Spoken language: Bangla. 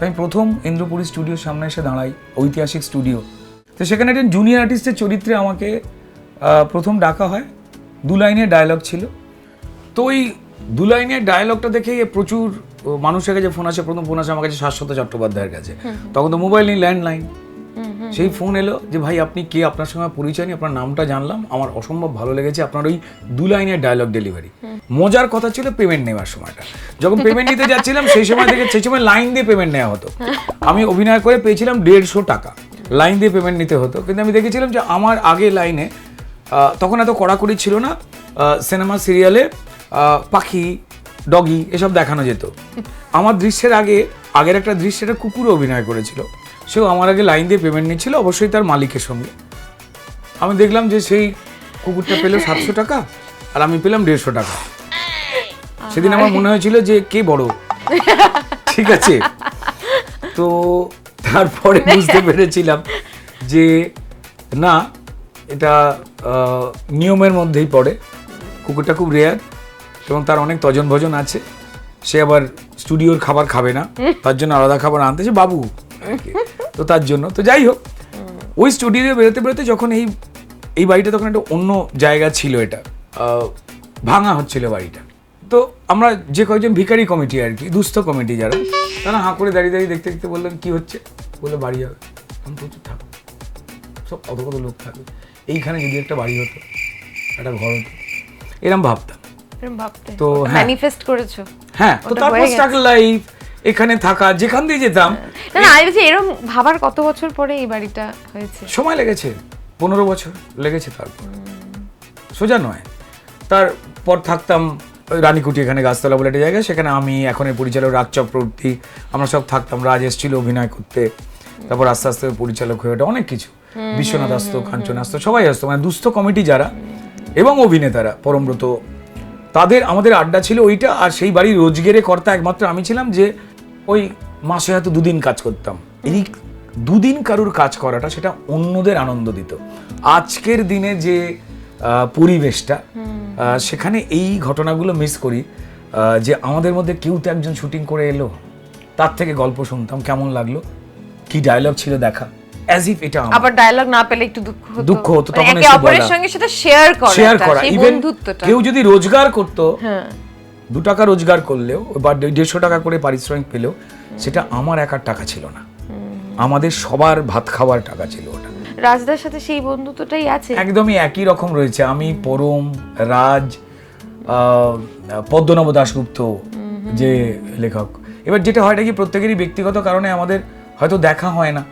আমি প্রথম ইন্দ্রপুরী স্টুডিওর সামনে এসে দাঁড়াই ঐতিহাসিক স্টুডিও তো সেখানে একজন জুনিয়র আর্টিস্টের চরিত্রে আমাকে প্রথম ডাকা হয়। দু লাইনের ডায়লগ ছিল। তো ওই দু লাইনের ডায়লগটা দেখে প্রচুর মানুষের কাছে ফোন আসে। প্রথম ফোন আসে আমার কাছে শাশ্বত চট্টোপাধ্যায়ের কাছে। তখন তো মোবাইল নেই ল্যান্ডলাইন সেই ফোন এলো যে ভাই আপনি কে? আপনার সঙ্গে পরিচয় নেই আপনার নামটা জানলাম। আমার অসম্ভব ভালো লেগেছে। আপনার ওই দু লাইনের ডায়লগ ডেলিভারি মজার কথা ছিল পেমেন্ট নেওয়ার সময়টা। যখন পেমেন্ট নিতে যাচ্ছিলাম, সেই সময় থেকে, সেই সময় লাইন দিয়ে পেমেন্ট নেওয়া হতো। আমি অভিনয় করে পেয়েছিলাম দেড়শো টাকা। লাইন দিয়ে পেমেন্ট নিতে হতো। কিন্তু আমি দেখেছিলাম যে আমার আগে লাইনে তখন এত কড়াকড়ি ছিল না সিনেমা সিরিয়ালে পাখি ডগি এসব দেখানো যেত। আমার দৃশ্যের আগে, আগের একটা দৃশ্যে একটা কুকুরও অভিনয় করেছিল। সেও আমার আগে লাইন দিয়ে পেমেন্ট নিচ্ছিল, অবশ্যই তার মালিকের সঙ্গে। আমি দেখলাম যে সেই কুকুরটা পেল সাতশো টাকা, আর আমি পেলাম দেড়শো টাকা। সেদিন আমার মনে হয়েছিল যে কে বড়? ঠিক আছে। তো তারপরে বুঝতে পেরেছিলাম যে না এটা আহ, নিয়মের মধ্যেই পড়ে। কুকুরটা খুব রেয়ার এবং তার অনেক তজন ভজন আছে। সে আবার স্টুডিওর খাবার খাবে না। তার জন্য আলাদা খাবার আনতেছে বাবু। তো তার জন্য। তো যাই হোক ওই স্টুডিও বেরোতে বেরোতে যখন এই এই বাড়িটা তখন একটা অন্য জায়গা ছিল এটা। আহ, ভাঙা হচ্ছিল বাড়িটা। তো আমরা যে কয়েকজন ভিখারি কমিটি আর কি দুস্থ কমিটি যারা তারা হাঁ করে দাঁড়িয়ে দাঁড়িয়ে দেখতে দেখতে বললেন কি হচ্ছে? বলে বাড়ি হবে আমি প্রচুর থাকব। সব কত কত লোক থাকবে। এইখানে যদি একটা বাড়ি হতো একটা ঘর হতো এরম ভাবতাম। তো। ম্যানিফেস্ট করেছ। হ্যাঁ তো তারপর স্ট্রাগল লাইফ এখানে থাকা যেখান দিয়ে যেতাম না না আমি বলছি এরকম ভাবার কত বছর পরে এই বাড়িটা হয়েছে? সময় লেগেছে পনেরো বছর লেগেছে তারপর সোজা নয়। তারপর থাকতাম রানীকুটি এখানে গাছতলা বলে একটা জায়গা সেখানে আমি এখন এই পরিচালক রাগ চক্রবর্তী আমরা সব থাকতাম রাজ এসেছিল অভিনয় করতে তারপর আস্তে আস্তে পরিচালক হয়ে ওঠে অনেক কিছু। বিশ্বনাথ আসতো কাঞ্চন আসতো সবাই আসতো মানে দুস্থ কমিটি যারা এবং অভিনেতারা পরমব্রত তাদের আমাদের আড্ডা ছিল ওইটা আর সেই বাড়ির রোজগেরে কর্তা একমাত্র আমি ছিলাম যে ওই মাসে হয়তো দুদিন কাজ করতাম। এই দুদিন কারুর কাজ করাটা সেটা অন্যদের আনন্দ দিত। আজকের দিনে যে পরিবেশটা সেখানে এই ঘটনাগুলো মিস করি যে আমাদের মধ্যে কেউ তো একজন শুটিং করে এলো তার থেকে গল্প শুনতাম কেমন লাগল কি ডায়লগ ছিল দেখা অ্যাজ ইফ এটা আবার ডায়লগ না পেলে একটু দুঃখ হতো। দুঃখ হতো, মানে তখন একে অপরের সঙ্গে সেটা শেয়ার করা শেয়ার করা ইভেন বন্ধুত্বটা। কেউ যদি রোজগার করতো হ্যাঁ। দু টাকা রোজগার করলেও বা দেড়শো টাকা করে পারিশ্রমিক পেলেও সেটা আমার একার টাকা ছিল না। আমাদের সবার ভাত খাওয়ার টাকা ছিল ওটা। রাজদার সাথে সেই বন্ধুত্বটাই আছে? একদমই একই রকম রয়েছে। আমি পরম রাজ আহ, পদ্মনাভ দাশগুপ্ত যে লেখক। এবার যেটা হয়টা কি প্রত্যেকেরই ব্যক্তিগত কারণে আমাদের হয়তো দেখা হয় না।